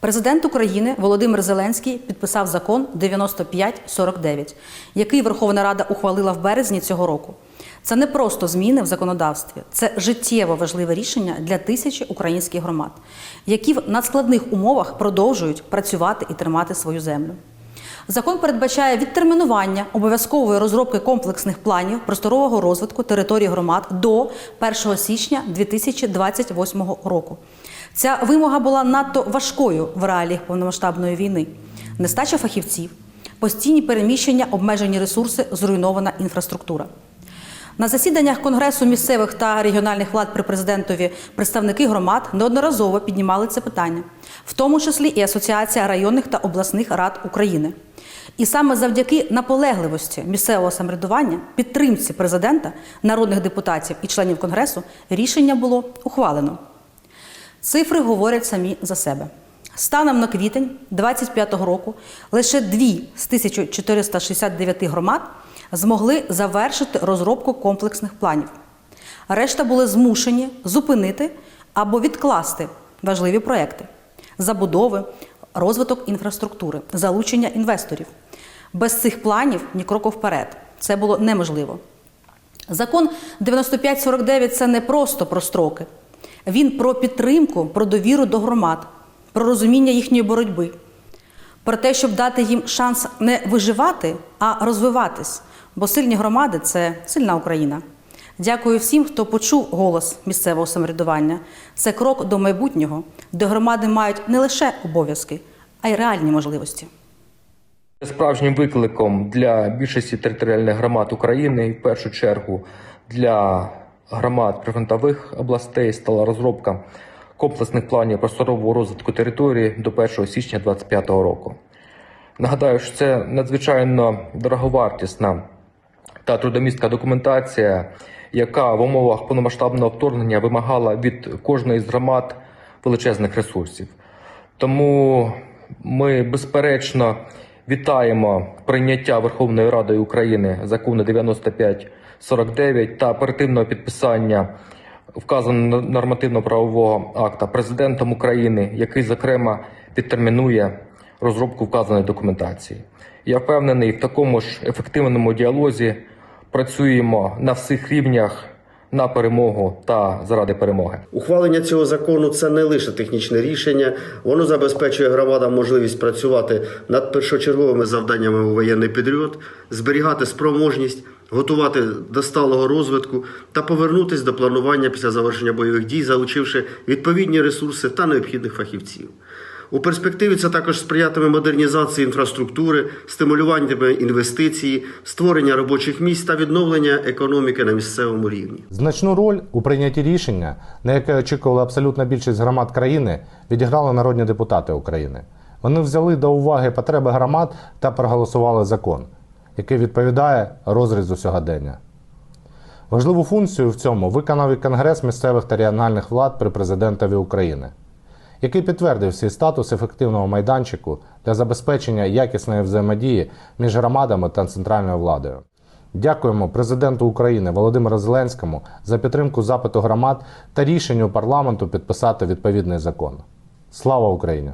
Президент України Володимир Зеленський підписав закон 9549, який Верховна Рада ухвалила в березні цього року. Це не просто зміни в законодавстві, це життєво важливе рішення для тисячі українських громад, які в надскладних умовах продовжують працювати і тримати свою землю. Закон передбачає відтермінування обов'язкової розробки комплексних планів просторового розвитку територій громад до 1 січня 2028 року. Ця вимога була надто важкою в реаліях повномасштабної війни. Нестача фахівців, постійні переміщення, обмежені ресурси, зруйнована інфраструктура. На засіданнях Конгресу місцевих та регіональних влад при президентові представники громад неодноразово піднімали це питання, в тому числі і Асоціація районних та обласних рад України. І саме завдяки наполегливості місцевого самоврядування, підтримці президента, народних депутатів і членів конгресу рішення було ухвалено. Цифри говорять самі за себе. Станом на квітень 2025 року лише дві з 1469 громад змогли завершити розробку комплексних планів. Решта були змушені зупинити або відкласти важливі проекти забудови, розвиток інфраструктури, залучення інвесторів. Без цих планів ні кроку вперед. Це було неможливо. Закон 9549 це не просто про строки. Він про підтримку, про довіру до громад, про розуміння їхньої боротьби, про те, щоб дати їм шанс не виживати, а розвиватись. Бо сильні громади це сильна Україна. Дякую всім, хто почув голос місцевого самоврядування. Це крок до майбутнього, де громади мають не лише обов'язки, а й реальні можливості. Справжнім викликом для більшості територіальних громад України, і в першу чергу для громад прифронтових областей, стала розробка комплексних планів просторового розвитку території до 1 січня 2025 року. Нагадаю, що це надзвичайно дороговартісна та трудомістка документація, яка в умовах повномасштабного вторгнення вимагала від кожної з громад величезних ресурсів. Тому ми безперечно вітаємо прийняття Верховною Радою України закону 9549 та оперативного підписання вказаного нормативно-правового акта президентом України, який зокрема підтермінує розробку вказаної документації. Я впевнений, в такому ж ефективному діалозі працюємо на всіх рівнях на перемогу та заради перемоги. Ухвалення цього закону це не лише технічне рішення, воно забезпечує громадам можливість працювати над першочерговими завданнями у воєнний період, зберігати спроможність, готувати до сталого розвитку та повернутися до планування після завершення бойових дій, залучивши відповідні ресурси та необхідних фахівців. У перспективі це також сприятиме модернізації інфраструктури, стимулюватиме інвестиції, створення робочих місць та відновлення економіки на місцевому рівні. Значну роль у прийнятті рішення, на яке очікувала абсолютна більшість громад країни, відіграли народні депутати України. Вони взяли до уваги потреби громад та проголосували закон, який відповідає розрізу сьогодення. Важливу функцію в цьому виконав і Конгрес місцевих та регіональних влад при президентові України, який підтвердив свій статус ефективного майданчику для забезпечення якісної взаємодії між громадами та центральною владою. Дякуємо президенту України Володимиру Зеленському за підтримку запиту громад та рішенню парламенту підписати відповідний закон. Слава Україні!